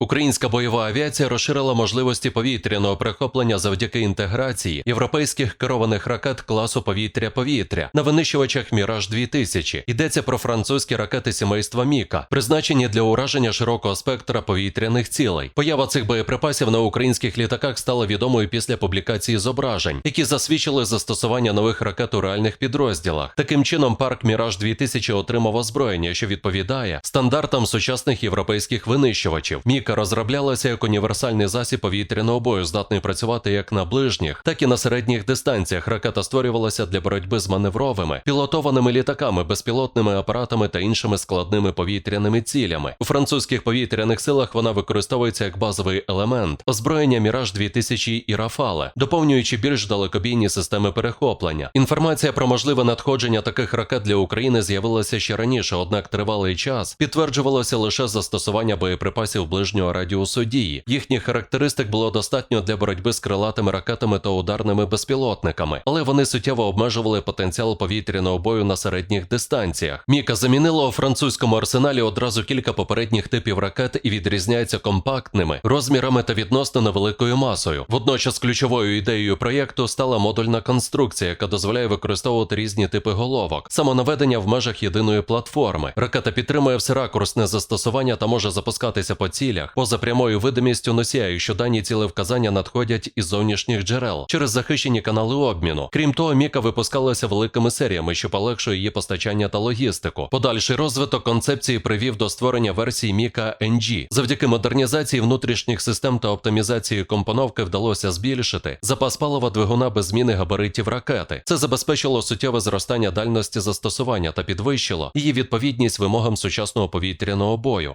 Українська бойова авіація розширила можливості повітряного перехоплення завдяки інтеграції європейських керованих ракет класу повітря-повітря на винищувачах Міраж 2000 Йдеться про французькі ракети сімейства Міка, призначені для ураження широкого спектра повітряних цілей. Поява цих боєприпасів на українських літаках стала відомою після публікації зображень, які засвідчили застосування нових ракет у реальних підрозділах. Таким чином, парк Міраж 2000 отримав озброєння, що відповідає стандартам сучасних європейських винищувачів. Міка розроблялася як універсальний засіб повітряного бою, здатний працювати як на ближніх, так і на середніх дистанціях. Ракета створювалася для боротьби з маневровими, пілотованими літаками, безпілотними апаратами та іншими складними повітряними цілями. У французьких повітряних силах вона використовується як базовий елемент озброєння Міраж 2000 і Рафале, доповнюючи більш далекобійні системи перехоплення. Інформація про можливе надходження таких ракет для України з'явилася ще раніше, однак тривалий час підтверджувалося лише застосування боєприпасів ближнього радіусу дії. Їхніх характеристик було достатньо для боротьби з крилатими ракетами та ударними безпілотниками, але вони суттєво обмежували потенціал повітряного бою на середніх дистанціях. Міка замінила у французькому арсеналі одразу кілька попередніх типів ракет і відрізняється компактними розмірами та відносно невеликою масою. Водночас ключовою ідеєю проєкту стала модульна конструкція, яка дозволяє використовувати різні типи головок, самонаведення в межах єдиної платформи. Ракета підтримує всеракурсне застосування та може запускатися по цілях поза прямою видимістю носія, якщо дані цілевказання надходять із зовнішніх джерел через захищені канали обміну. Крім того, Міка випускалася великими серіями, що полегшує її постачання та логістику. Подальший розвиток концепції привів до створення версії Міка NG. Завдяки модернізації внутрішніх систем та оптимізації компоновки вдалося збільшити запас палива двигуна без зміни габаритів ракети. Це забезпечило суттєве зростання дальності застосування та підвищило її відповідність вимогам сучасного повітряного бою.